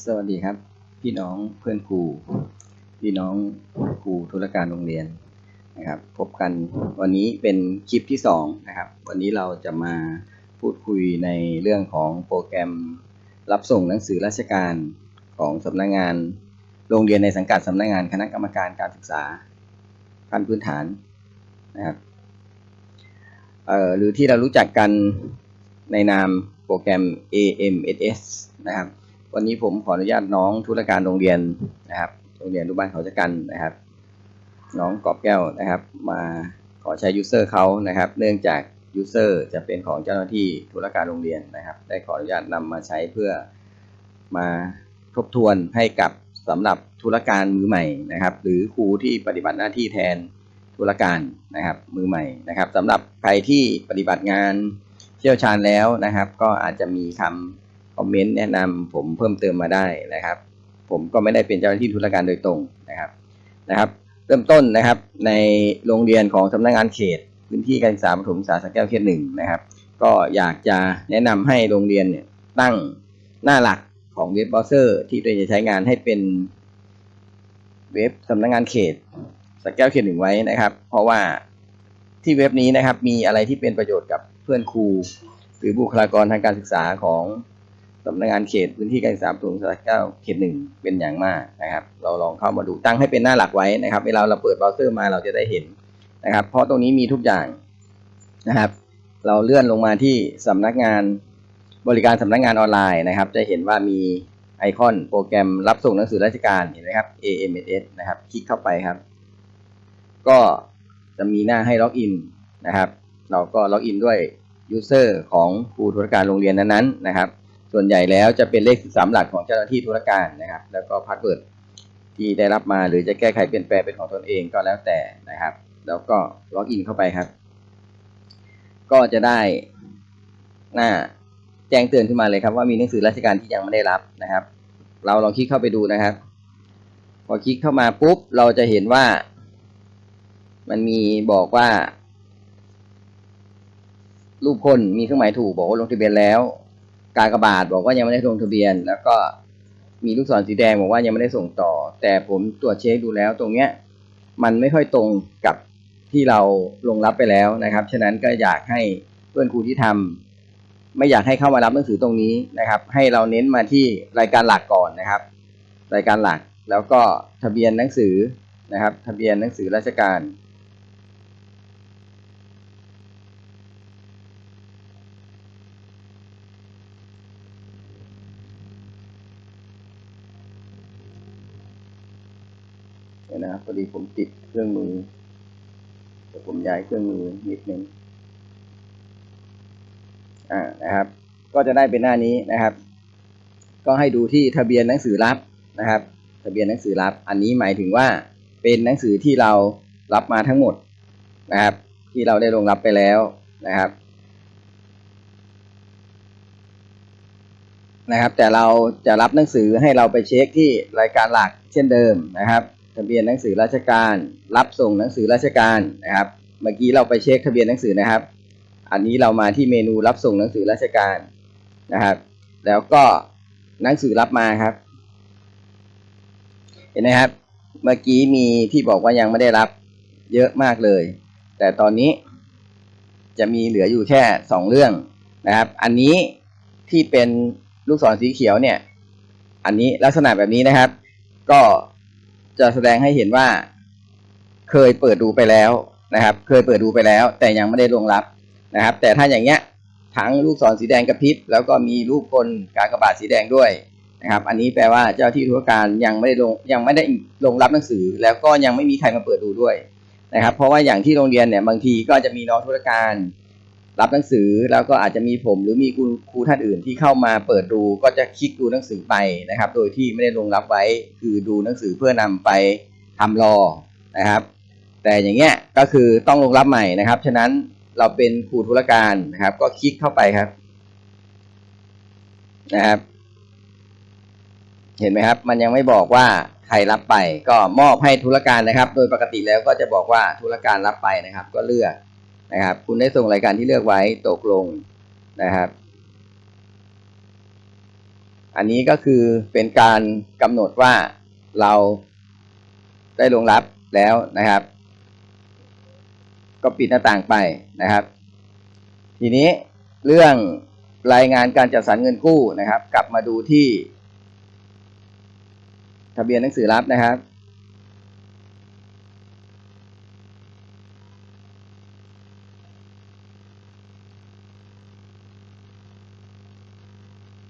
สวัสดีครับ พี่น้องเพื่อนครู พี่น้องครูธุรการโรงเรียนนะครับ พบกันวันนี้เป็นคลิปที่สองนะครับ วันนี้เราจะมาพูดคุยในเรื่องของโปรแกรมรับส่งหนังสือราชการของสำนักงานโรงเรียนในสังกัดสำนักงานคณะกรรมการการศึกษาขั้นพื้นฐานนะครับเอ่อหรือที่เรารู้จักกันในนามโปรแกรม AMSS นะครับ วันนี้ผมขออนุญาตน้องธุรการโรงเรียนนะครับ โรงเรียนรูบ้านเขาจะกันนะครับ น้องกอบแก้วนะครับ มาขอใช้ยูเซอร์เขานะครับ เนื่องจากยูเซอร์จะเป็นของเจ้าหน้าที่ธุรการโรงเรียนนะครับ ได้ขออนุญาตนำมาใช้เพื่อมาทบทวนให้กับสำหรับธุรการมือใหม่นะครับ หรือครูที่ปฏิบัติหน้าที่แทนธุรการนะครับ มือใหม่นะครับสำหรับใครที่ปฏิบัติงานเชี่ยวชาญแล้วนะครับ ก็อาจจะมีคำ คอมเมนต์แนะนำผมเพิ่มเติมมาได้นะครับ ผมก็ไม่ได้เป็นเจ้าหน้าที่ธุรการโดยตรงนะครับนะครับ เริ่มต้นนะครับในโรงเรียนของสำนักงานเขต พื้นที่การศึกษาประถมศึกษาสระแก้วเขตหนึ่งนะครับ ก็อยากจะแนะนำให้โรงเรียนเนี่ยตั้งหน้าหลักของเว็บเบราว์เซอร์ที่ตัวเองจะใช้งานให้เป็นเว็บสำนักงานเขตสระแก้วเขตหนึ่งไว้นะครับ เพราะว่าที่เว็บนี้นะครับมีอะไรที่เป็นประโยชน์กับเพื่อนครู หรือบุคลากรทางการศึกษาของ สำนักงานเขตพื้นที่การศึกษาประถมศึกษาเก้าเขตหนึ่งเป็นอย่างมากนะครับ เราลองเข้ามาดูตั้งให้เป็นหน้าหลักไว้นะครับ เวลาเราเปิดเบราว์เซอร์มาเราจะได้เห็นนะครับ เพราะตรงนี้มีทุกอย่างนะครับ เราเลื่อนลงมาที่สำนักงานบริการสำนักงานออนไลน์นะครับ จะเห็นว่ามีไอคอนโปรแกรมรับส่งหนังสือราชการเห็นไหมครับ AMSS นะครับ คลิกเข้าไปครับ ก็จะมีหน้าให้ล็อกอินนะครับ เราก็ล็อกอินด้วยยูเซอร์ของครูธุรการโรงเรียนนั้นๆนะครับ ส่วนใหญ่แล้วจะเป็นเลขสามหลักของเจ้าหน้าที่ธุรการนะครับ แล้วก็พาสเวิร์ดที่ได้รับมาหรือจะแก้ไขเปลี่ยนแปลงเป็นของตนเองก็แล้วแต่นะครับ แล้วก็ล็อกอินเข้าไปครับ ก็จะได้หน้าแจ้งเตือนขึ้นมาเลยครับ ว่ามีหนังสือราชการที่ยังไม่ได้รับนะครับ เราลองคลิกเข้าไปดูนะครับ พอคลิกเข้ามาปุ๊บเราจะเห็นว่า มันมีบอกว่า รูปคนมีเครื่องหมายถูกบอกว่าลงทะเบียนแล้ว กากระบาดบอกว่ายังไม่ได้ลงทะเบียน แล้วก็มีลูกศรสีแดงบอกว่ายังไม่ได้ส่งต่อ แต่ผมตรวจเช็คดูแล้วตรงเนี้ยมันไม่ค่อยตรงกับที่เราลงรับไปแล้วนะครับ ฉะนั้นก็อยากให้เพื่อนครูที่ทำไม่อยากให้เข้ามารับหนังสือตรงนี้นะครับ ให้เราเน้นมาที่รายการหลักก่อนนะครับ รายการหลักแล้วก็ทะเบียนหนังสือนะครับ ทะเบียนหนังสือราชการ ดี๋ยวนะครับพอดีผมติดเครื่องมือเดี๋ยวผมย้ายเครื่องมือนิดนึงอ่านะครับ ก็จะได้เป็นหน้านี้นะครับ ก็ให้ดูที่ทะเบียนหนังสือรับนะครับ ทะเบียนหนังสือรับ อันนี้หมายถึงว่าเป็นหนังสือที่เรารับมาทั้งหมดนะครับ ที่เราได้ลงรับไปแล้วนะครับนะครับแต่เราจะรับหนังสือให้เราไปเช็คที่รายการหลักเช่นเดิมนะครับ ทะเบียนหนังสือราชการ รับส่งหนังสือราชการนะครับ เมื่อกี้เราไปเช็คทะเบียนหนังสือนะครับ อันนี้เรามาที่เมนูรับส่งหนังสือราชการนะครับ แล้วก็หนังสือรับมาครับ เห็นไหมครับ เมื่อกี้มีที่บอกว่ายังไม่ได้รับเยอะมากเลย แต่ตอนนี้จะมีเหลืออยู่แค่สองเรื่องนะครับ อันนี้ที่เป็นลูกศรสีเขียวเนี่ย อันนี้ลักษณะแบบนี้นะครับ ก็ จะแสดงให้เห็นว่าเคยเปิดดูไปแล้วนะครับ เคยเปิดดูไปแล้ว แต่ยังไม่ได้ลงรับนะครับ แต่ถ้าอย่างเงี้ยทั้งลูกศรสีแดงกระพริบแล้วก็มีรูปคนกากบาทสีแดงด้วยนะครับ อันนี้แปลว่าเจ้าที่ธุรการยังไม่ได้ลงยังไม่ได้ลงรับหนังสือ แล้วก็ยังไม่มีใครมาเปิดดูด้วยนะครับ เพราะว่าอย่างที่โรงเรียนเนี่ยบางทีก็จะมีน้องธุรการ รับหนังสือแล้วก็อาจจะมีผมหรือมีครูครูท่านอื่นที่เข้ามาเปิดดูก็จะคลิกดูหนังสือไปนะครับ โดยที่ไม่ได้ลงรับไว้คือดูหนังสือเพื่อนำไปทำรอนะครับ แต่อย่างเงี้ยก็คือต้องลงรับใหม่นะครับ ฉะนั้นเราเป็นครูธุรการนะครับ ก็คลิกเข้าไปครับนะครับ เห็นไหมครับ มันยังไม่บอกว่าใครรับไป ก็มอบให้ธุรการนะครับ โดยปกติแล้วก็จะบอกว่าธุรการรับไปนะครับ ก็เลือก นะครับ คุณได้ส่งรายการที่เลือกไว้ตกลงนะครับ อันนี้ก็คือเป็นการกำหนดว่าเราได้ลงรับแล้วนะครับ ก็ปิดหน้าต่างไปนะครับ ทีนี้เรื่องรายงานการจัดสรรเงินกู้นะครับ กลับมาดูที่ ทะเบียนหนังสือรับนะครับ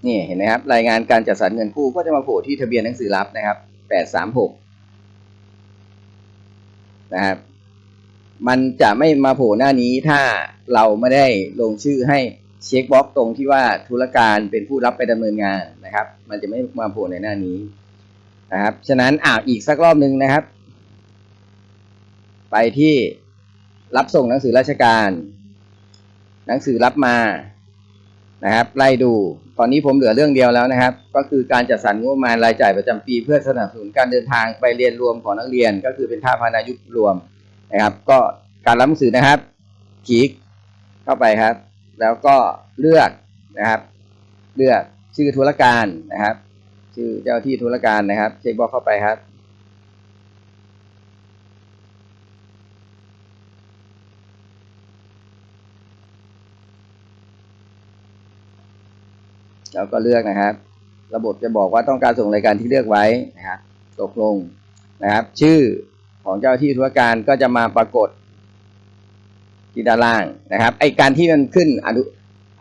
นี่เห็นไหมครับ รายงานการจัดสรรเงินกู้ก็จะมาโผล่ที่ทะเบียนหนังสือรับนะครับแปดสามหกนะครับ มันจะไม่มาโผล่หน้านี้ถ้าเราไม่ได้ลงชื่อให้เช็คบล็อกตรงที่ว่าธุรการเป็นผู้รับไปดำเนินงานนะครับ มันจะไม่มาโผล่ในหน้านี้นะครับ ฉะนั้นอ่าอีกสักรอบหนึ่งนะครับ ไปที่รับส่งหนังสือราชการ หนังสือรับมา นะครับไล่ดูตอนนี้ผมเหลือเรื่องเดียวแล้วนะครับ ก็คือการจัดสรรงบประมาณรายจ่ายประจำปี เพื่อสนับสนุนการเดินทางไปเรียนรวมของนักเรียน ก็คือเป็นค่าพานายุรวมนะครับ ก็การรับหนังสือนะครับคลิกเข้าไปครับ แล้วก็เลือกนะครับ เลือกชื่อธุรการนะครับ ชื่อเจ้าที่ธุรการนะครับ เช็คบ็อกเข้าไปครับ แล้วก็เลือกนะครับ ระบบจะบอกว่าต้องการส่งรายการที่เลือกไว้นะครับตกลงนะครับ ชื่อของเจ้าที่ธุรการก็จะมาปรากฏที่ด้านล่างนะครับ ไอการที่มันขึ้นอนุ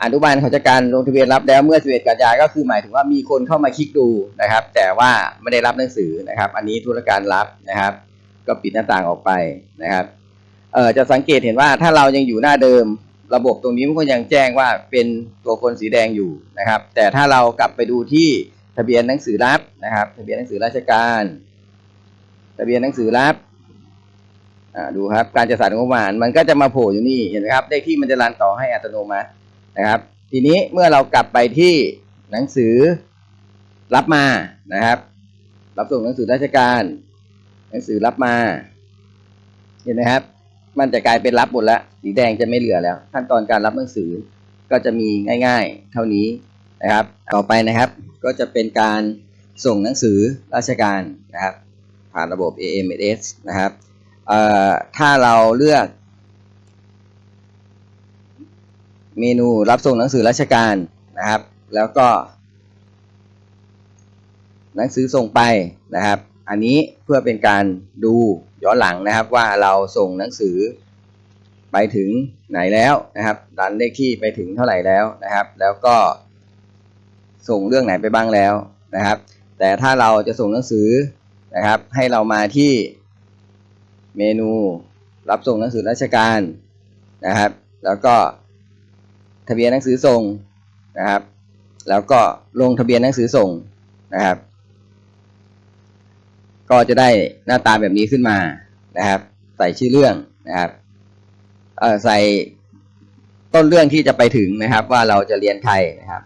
อนุบาลเขาจะการลงทะเบียนรับแล้วเมื่อ 11 กันยายก็คือหมายถึงว่ามีคนเข้ามาคลิกดูนะครับ แต่ว่าไม่ได้รับหนังสือนะครับ อันนี้ธุรการรับนะครับ ก็ปิดหน้าต่างออกไปนะครับเอ่อจะสังเกตเห็นว่าถ้าเรายังอยู่หน้าเดิม ระบบตรงนี้มันก็ยังแจ้งว่าเป็นตัวคนสีแดงอยู่นะครับ แต่ถ้าเรากลับไปดูที่ทะเบียนหนังสือรับนะครับ ทะเบียนหนังสือราชการ ทะเบียนหนังสือรับดูครับ การจัดสรรงบประมาณมันก็จะมาโผล่อยู่นี่เห็นไหมครับเลขที่มันจะรันต่อให้อัตโนมัตินะครับ ทีนี้เมื่อเรากลับไปที่หนังสือรับมานะครับ รับส่งหนังสือราชการ หนังสือรับมา เห็นไหมครับ มันจะกลายเป็นรับหมดแล้ว สีแดงจะไม่เหลือแล้ว ขั้นตอนการรับหนังสือก็จะมีง่าย ๆ เท่านี้นะครับ ต่อไปนะครับ ก็จะเป็นการส่งหนังสือราชการนะครับ ผ่านระบบ AMS นะครับถ้าเราเลือก เมนูรับส่งหนังสือราชการนะครับ แล้วก็ หนังสือส่งไปนะครับ อันนี้เพื่อเป็นการดูย้อนหลังนะครับว่าเราส่งหนังสือไปถึงไหนแล้วนะครับ ดันเลขที่ไปถึงเท่าไหร่แล้วนะครับ แล้วก็ส่งเรื่องไหนไปบ้างแล้วนะครับ แต่ถ้าเราจะส่งหนังสือนะครับ ให้เรามาที่เมนูรับส่งหนังสือราชการนะครับ แล้วก็ทะเบียนหนังสือส่งนะครับ แล้วก็ลงทะเบียนหนังสือส่งนะครับ ก็จะได้หน้าตาแบบนี้ขึ้นมานะครับ ใส่ชื่อเรื่องนะครับใส่ต้นเรื่องที่จะไปถึงนะครับ ว่าเราจะเรียนใครนะครับ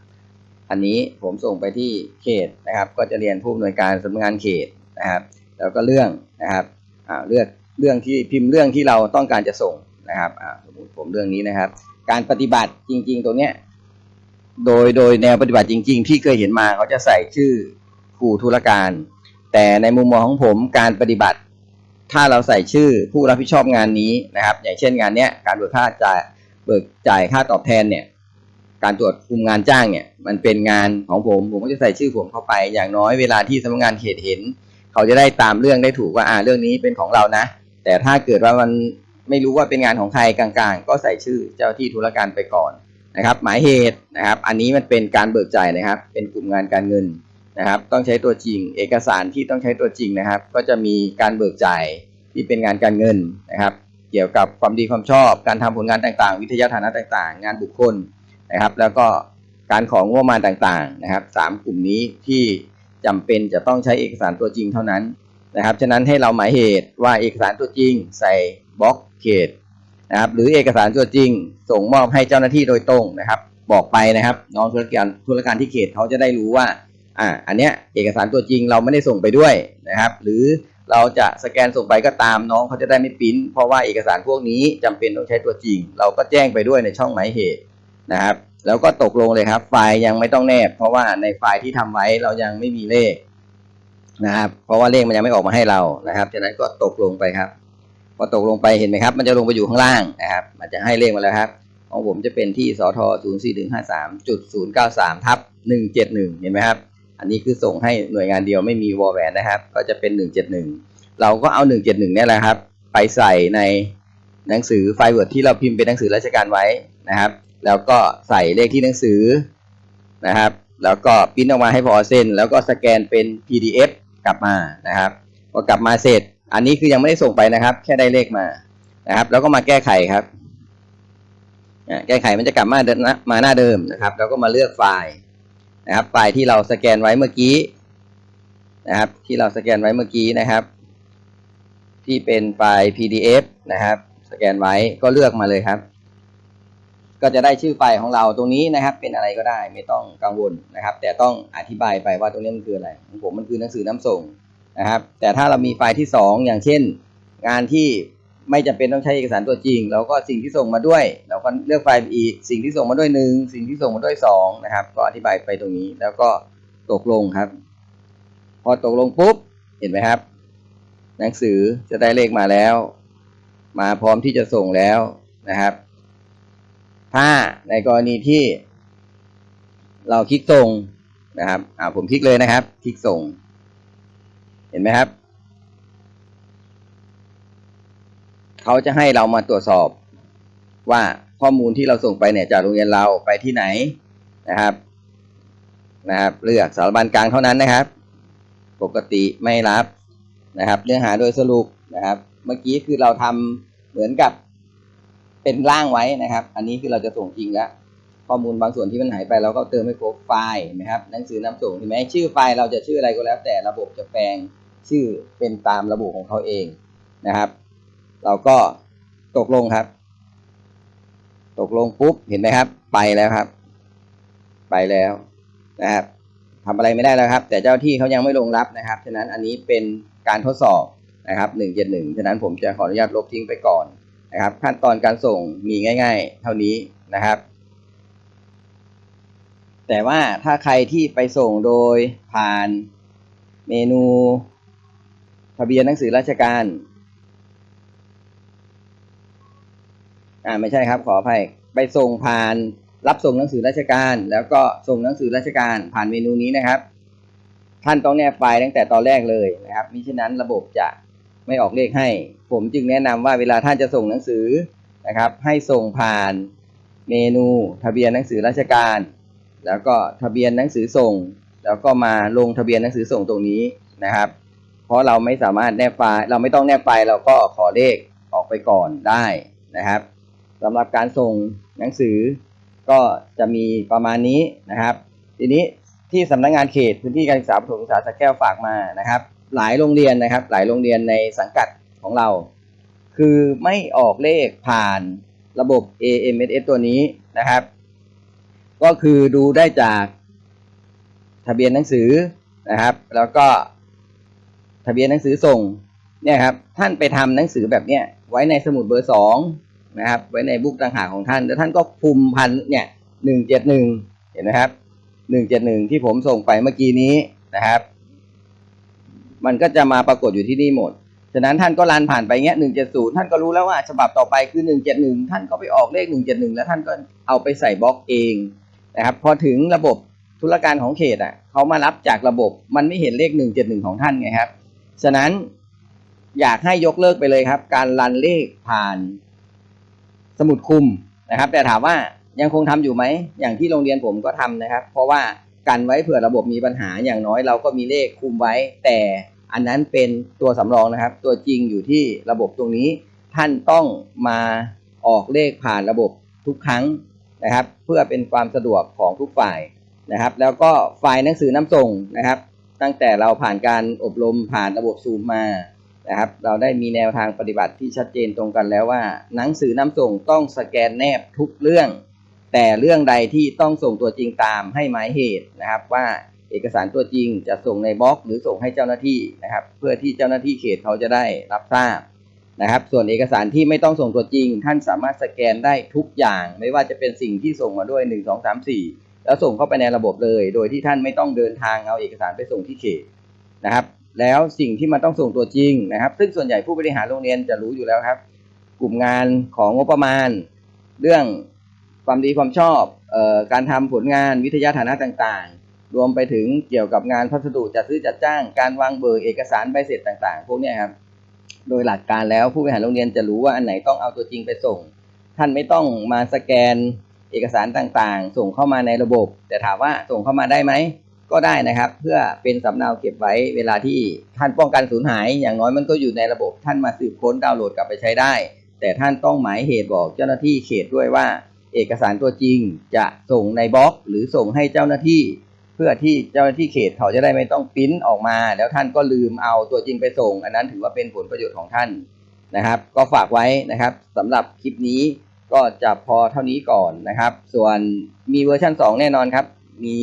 อันนี้ผมส่งไปที่เขตนะครับ ก็จะเรียนผู้อำนวยการสำนักงานเขตนะครับ แล้วก็เรื่องนะครับเลือกเรื่องที่พิมพ์เรื่องที่เราต้องการจะส่งนะครับสมมติผมเรื่องนี้นะครับ การปฏิบัติจริง ๆ ตรงเนี้ยโดยโดยแนวปฏิบัติจริง ๆ ที่เคยเห็นมาเขาจะใส่ชื่อครูธุรการ แต่ในมุมมองของผมการปฏิบัติ ถ้าเราใส่ชื่อผู้รับผิดชอบงานนี้นะครับ อย่างเช่นงานเนี้ยการเบิกค่าจ่ายเบิกจ่ายค่าตอบแทนเนี่ย การตรวจคุมงานจ้างเนี่ยมันเป็นงานของผมผมก็จะใส่ชื่อผมเข้าไป อย่างน้อยเวลาที่สำนักงานเขตเห็น เขาจะได้ตามเรื่องได้ถูกว่าอ่าเรื่องนี้เป็นของเรานะ แต่ถ้าเกิดว่ามันไม่รู้ว่าเป็นงานของใครกลางๆ ก็ใส่ชื่อเจ้าที่ธุรการไปก่อนนะครับ หมายเหตุนะครับ อันนี้มันเป็นการเบิกจ่ายนะครับ เป็นกลุ่มงานการเงิน นะครับ ต้องใช้ตัวจริง เอกสารที่ต้องใช้ตัวจริงนะครับ ก็จะมีการเบิกจ่ายที่เป็นงานการเงินนะครับ เกี่ยวกับความดีความชอบ การทำผลงานต่างๆ วิทยาฐานะต่างๆ งานบุคคลนะครับ แล้วก็การของงบประมาณต่างๆนะครับสามกลุ่มนี้ที่จำเป็นจะต้องใช้เอกสารตัวจริงเท่านั้นนะครับ ฉะนั้นให้เราหมายเหตุว่าเอกสารตัวจริง ใส่บล็อกเขตนะครับ หรือเอกสารตัวจริง ส่งมอบให้เจ้าหน้าที่โดยตรงนะครับ บอกไปนะครับ น้องธุรการธุรการที่เขตเขาจะได้รู้ว่า อ่าอันเนี้ยเอกสารตัวจริงเราไม่ได้ส่งไปด้วยนะครับ หรือเราจะสแกนส่งไปก็ตามน้องเขาจะได้ไม่ปิ้นเพราะว่าเอกสารพวกนี้จำเป็นต้องใช้ตัวจริง เราก็แจ้งไปด้วยในช่องหมายเหตุนะครับ แล้วก็ตกลงเลยครับ ไฟล์ยังไม่ต้องแนบ เพราะว่าในไฟล์ที่ทำไว้เรายังไม่มีเลขนะครับ เพราะว่าเลขมันยังไม่ออกมาให้เรานะครับฉะนั้นก็ตกลงไปครับพอตกลงไปเห็นไหมครับ มันจะลงไปอยู่ข้างล่างนะครับ มันจะให้เลขมาแล้วครับ ของผมจะเป็นที่สท0 4 1 5 3จุด093ทับ171เห็นไหมครับ อันนี้คือส่งให้หน่วยงานเดียวไม่มีวอลแวนนะครับ ก็จะเป็น 171 เราก็เอา 171เนี่ยแหละครับ ไปใส่ในหนังสือไฟล์ Word ที่เราพิมพ์เป็นหนังสือราชการไว้นะครับ แล้วก็ใส่เลขที่หนังสือนะครับ แล้วก็ปริ้นออกมาให้พอเส้นแล้วก็สแกนเป็น PDF กลับมานะครับพอกลับมาเสร็จ อันนี้คือยังไม่ได้ส่งไปนะครับ แค่ได้เลขมานะครับ แล้วก็มาแก้ไขครับแก้ไขมันจะกลับมาเดินนะมาหน้าเดิมนะครับ แล้วก็มาเลือกไฟล์ นะครับไฟล์ที่เราสแกนไว้เมื่อกี้นะครับที่เราสแกนไว้เมื่อกี้นะครับ ที่เป็นไฟล์ PDF นะครับ สแกนไว้ก็เลือกมาเลยครับ ก็จะได้ชื่อไฟล์ของเราตรงนี้นะครับ เป็นอะไรก็ได้ไม่ต้องกังวลนะครับ แต่ต้องอธิบายไปว่าตรงนี้มันคืออะไรของผมมันคือหนังสือน้ำส่งนะครับ แต่ถ้าเรามีไฟล์ที่สองอย่างเช่น งานที่ ไม่จำเป็นต้องใช้เอกสารตัวจริง เราก็สิ่งที่ส่งมาด้วย เราก็เลือกไฟล์อีก สิ่งที่ส่งมาด้วยหนึ่งสิ่งที่ส่งมาด้วยสองนะครับ ก็อธิบายไปตรงนี้แล้วก็ตกลงครับ พอตกลงปุ๊บเห็นไหมครับ หนังสือจะได้เลขมาแล้ว มาพร้อมที่จะส่งแล้วนะครับ ถ้าในกรณีที่ เราคลิกส่งนะครับอ่าผมคลิกเลยนะครับ คลิกส่ง เห็นไหมครับ เขาจะให้เรามาตรวจสอบ ว่าข้อมูลที่เราส่งไปเนี่ยจากโรงเรียนเราไปที่ไหนนะครับนะครับ เลือกสารบัญกลางเท่านั้นนะครับ ปกติไม่รับนะครับ เนื้อหาโดยสรุปนะครับ เมื่อกี้คือเราทำเหมือนกับเป็นร่างไว้นะครับ อันนี้คือเราจะส่งจริงแล้วข้อมูลบางส่วนที่มันหายไปเราก็เติมให้ครบไฟล์นะครับหนังสือนำส่งเห็นไหมชื่อไฟล์เราจะชื่ออะไรก็แล้ว แต่ระบบจะแปลงชื่อเป็นตามระบุของเขาเองนะครับ เราก็ตกลงครับ ตกลงปุ๊บเห็นไหมครับ ไปแล้วครับ ไปแล้วนะครับทำอะไรไม่ได้แล้วครับ แต่เจ้าที่เขายังไม่ลงรับนะครับฉะนั้นอันนี้เป็นการทดสอบนะครับหนึ่งเจ็ดหนึ่งฉะนั้นผมจะขออนุญาตลบทิ้งไปก่อนนะครับ ขั้นตอนการส่งมีง่าย ๆ เท่านี้นะครับ แต่ว่าถ้าใครที่ไปส่งโดยผ่านเมนู ทะเบียนหนังสือราชการ อ่าไม่ใช่ครับขออภัยไปส่งผ่านรับส่งหนังสือราชการ แล้วก็ส่งหนังสือราชการผ่านเมนูนี้นะครับ ท่านต้องแนบไฟล์ตั้งแต่ตอนแรกเลยนะครับมิฉะนั้นระบบจะไม่ออกเลขให้ ผมจึงแนะนำว่าเวลาท่านจะส่งหนังสือนะครับ ให้ส่งผ่านเมนูทะเบียนหนังสือราชการ แล้วก็ทะเบียนหนังสือส่ง แล้วก็มาลงทะเบียนหนังสือส่งตรงนี้นะครับ เพราะเราไม่สามารถแนบไฟล์เราไม่ต้องแนบไฟล์เราก็ขอเลขออกไปก่อนได้นะครับ สำหรับการส่งหนังสือก็จะมีประมาณนี้นะครับ ทีนี้ที่สำนักงานเขตพื้นที่การศึกษาประถมศึกษาสแก้วฝากมานะครับ หลายโรงเรียนนะครับ หลายโรงเรียนในสังกัดของเรา คือไม่ออกเลขผ่านระบบ AMSS ตัวนี้นะครับ ก็คือดูได้จากทะเบียนหนังสือนะครับ แล้วก็ทะเบียนหนังสือส่งเนี่ยครับท่านไปทำหนังสือแบบเนี้ยไว้ในสมุดเบอร์สอง นะครับ ไว้ในบุ๊กต่างหากของท่าน แล้วท่านก็คุมพันเนี่ยหนึ่งเจ็ดหนึ่งเห็นไหมครับหนึ่งเจ็ดหนึ่งที่ผมส่งไปเมื่อกี้นี้นะครับ มันก็จะมาปรากฏอยู่ที่นี่หมด ฉะนั้นท่านก็รันผ่านไปเงี้ยหนึ่งเจ็ดศูนย์ท่านก็รู้แล้วว่าฉบับต่อไปคือหนึ่งเจ็ดหนึ่งท่านก็ไปออกเลขหนึ่งเจ็ดหนึ่งแล้วท่านก็เอาไปใส่บล็อกเองนะครับ พอถึงระบบธุรการของเขตอะเขามารับจากระบบมันไม่เห็นเลขหนึ่งเจ็ดหนึ่งของท่านไงครับ ฉะนั้นอยากให้ยกเลิกไปเลยครับ การรันเลขผ่าน สมุดคุมนะครับ แต่ถามว่ายังคงทำอยู่ไหมอย่างที่โรงเรียนผมก็ทำนะครับ เพราะว่ากันไว้เผื่อระบบมีปัญหาอย่างน้อยเราก็มีเลขคุมไว้ แต่อันนั้นเป็นตัวสำรองนะครับ ตัวจริงอยู่ที่ระบบตรงนี้ท่านต้องมาออกเลขผ่านระบบทุกครั้งนะครับ เพื่อเป็นความสะดวกของทุกฝ่ายนะครับ แล้วก็ไฟล์หนังสือน้ำส่งนะครับ ตั้งแต่เราผ่านการอบรมผ่านระบบซูมมา นะครับ เราได้มีแนวทางปฏิบัติที่ชัดเจนตรงกันแล้วว่า หนังสือนำส่งต้องสแกนแนบทุกเรื่อง แต่เรื่องใดที่ต้องส่งตัวจริงตามให้หมายเหตุนะครับ ว่าเอกสารตัวจริงจะส่งในบล็อกหรือส่งให้เจ้าหน้าที่นะครับ เพื่อที่เจ้าหน้าที่เขตเขาจะได้รับทราบนะครับ ส่วนเอกสารที่ไม่ต้องส่งตัวจริง ท่านสามารถสแกนได้ทุกอย่าง ไม่ว่าจะเป็นสิ่งที่ส่งมาด้วย 1 2 3 4 แล้วส่งเข้าไปในระบบเลย โดยที่ท่านไม่ต้องเดินทางเอาเอกสารไปส่งที่เขตนะครับ แล้วสิ่งที่มันต้องส่งตัวจริงนะครับ ซึ่งส่วนใหญ่ผู้บริหารโรงเรียนจะรู้อยู่แล้วครับ กลุ่มงานของงบประมาณ เรื่องความดีความชอบออการทำผลงานวิทยาฐานะต่างๆ รวมไปถึงเกี่ยวกับงานพัสดุจัดซื้อจัดจ้าง การวางเบิกเอกสารใบเสร็จต่างๆ พวกนี้ครับ โดยหลักการแล้วผู้บริหารโรงเรียนจะรู้ว่าอันไหนต้องเอาตัวจริงไปส่ง ท่านไม่ต้องมาสแกนเอกสารต่างๆ ส่งเข้ามาในระบบ แต่ถามว่าส่งเข้ามาได้ไหม ก็ได้นะครับ เพื่อเป็นสำเนาเก็บไว้เวลาที่ท่านป้องกันสูญหาย อย่างน้อยมันก็อยู่ในระบบท่านมาสืบค้นดาวน์โหลดกลับไปใช้ได้ แต่ท่านต้องหมายเหตุบอกเจ้าหน้าที่เขตด้วยว่า เอกสารตัวจริงจะส่งในบล็อก หรือส่งให้เจ้าหน้าที่ เพื่อที่เจ้าหน้าที่เขตเขาจะได้ไม่ต้องปริ้นออกมา แล้วท่านก็ลืมเอาตัวจริงไปส่ง อันนั้นถือว่าเป็นผลประโยชน์ของท่านนะครับ ก็ฝากไว้นะครับสำหรับคลิปนี้ก็จะพอเท่านี้ก่อนนะครับ ส่วนมีเวอร์ชัน2 แน่นอนครับ มี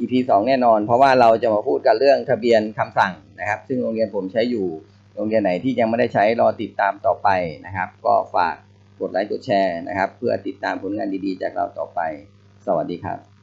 EP 2 แน่นอน เพราะว่าเราจะมาพูดกันเรื่องทะเบียนคำสั่งนะครับ ซึ่งโรงเรียนผมใช้อยู่ โรงเรียนไหนที่ยังไม่ได้ใช้รอติดตามต่อไปนะครับ ก็ฝากกดไลค์กดแชร์นะครับ เพื่อติดตามผลงานดีๆ จากเราต่อไป สวัสดีครับ